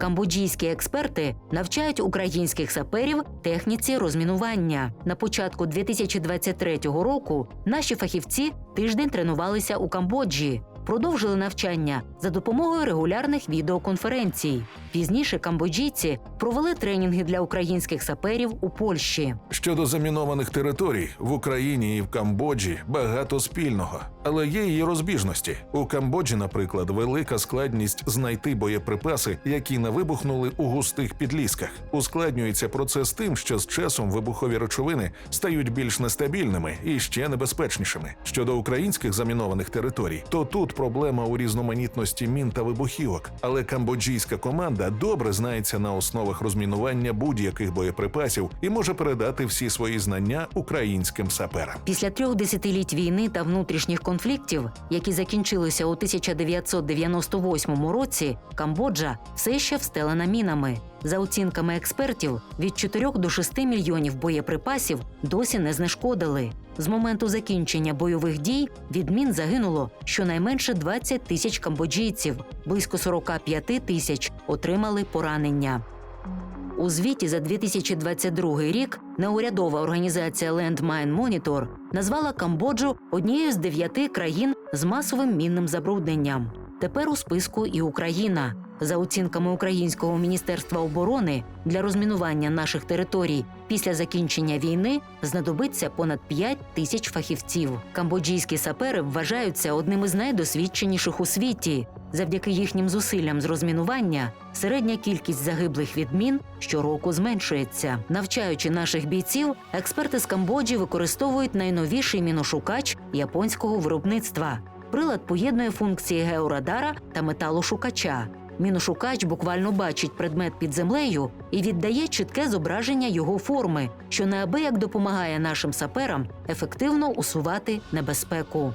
Камбоджійські експерти навчають українських саперів техніці розмінування. На початку 2023 року наші фахівці тиждень тренувалися у Камбоджі. Продовжили навчання за допомогою регулярних відеоконференцій. Пізніше камбоджійці провели тренінги для українських саперів у Польщі. Щодо замінованих територій в Україні і в Камбоджі багато спільного, але є її розбіжності. У Камбоджі, наприклад, велика складність знайти боєприпаси, які не вибухнули у густих підлісках. Ускладнюється процес тим, що з часом вибухові речовини стають більш нестабільними і ще небезпечнішими. Щодо українських замінованих територій, то тут проблема у різноманітності мін та вибухівок, але камбоджійська команда добре знається на основах розмінування будь-яких боєприпасів і може передати всі свої знання українським саперам. Після трьох десятиліть війни та внутрішніх конфліктів, які закінчилися у 1998 році, Камбоджа все ще встелена мінами. За оцінками експертів, від 4 до 6 мільйонів боєприпасів досі не знешкодили. З моменту закінчення бойових дій від мін загинуло щонайменше 20 тисяч камбоджійців, близько 45 тисяч отримали поранення. У звіті за 2022 рік неурядова організація Landmine Monitor назвала Камбоджу однією з дев'яти країн з масовим мінним забрудненням. Тепер у списку і Україна. За оцінками Українського міністерства оборони для розмінування наших територій після закінчення війни знадобиться понад 5 тисяч фахівців. Камбоджійські сапери вважаються одним із найдосвідченіших у світі. Завдяки їхнім зусиллям з розмінування середня кількість загиблих від мін щороку зменшується. Навчаючи наших бійців, експерти з Камбоджі використовують найновіший міношукач японського виробництва. Прилад поєднує функції георадара та металошукача. Міношукач буквально бачить предмет під землею і віддає чітке зображення його форми, що неабияк допомагає нашим саперам ефективно усувати небезпеку.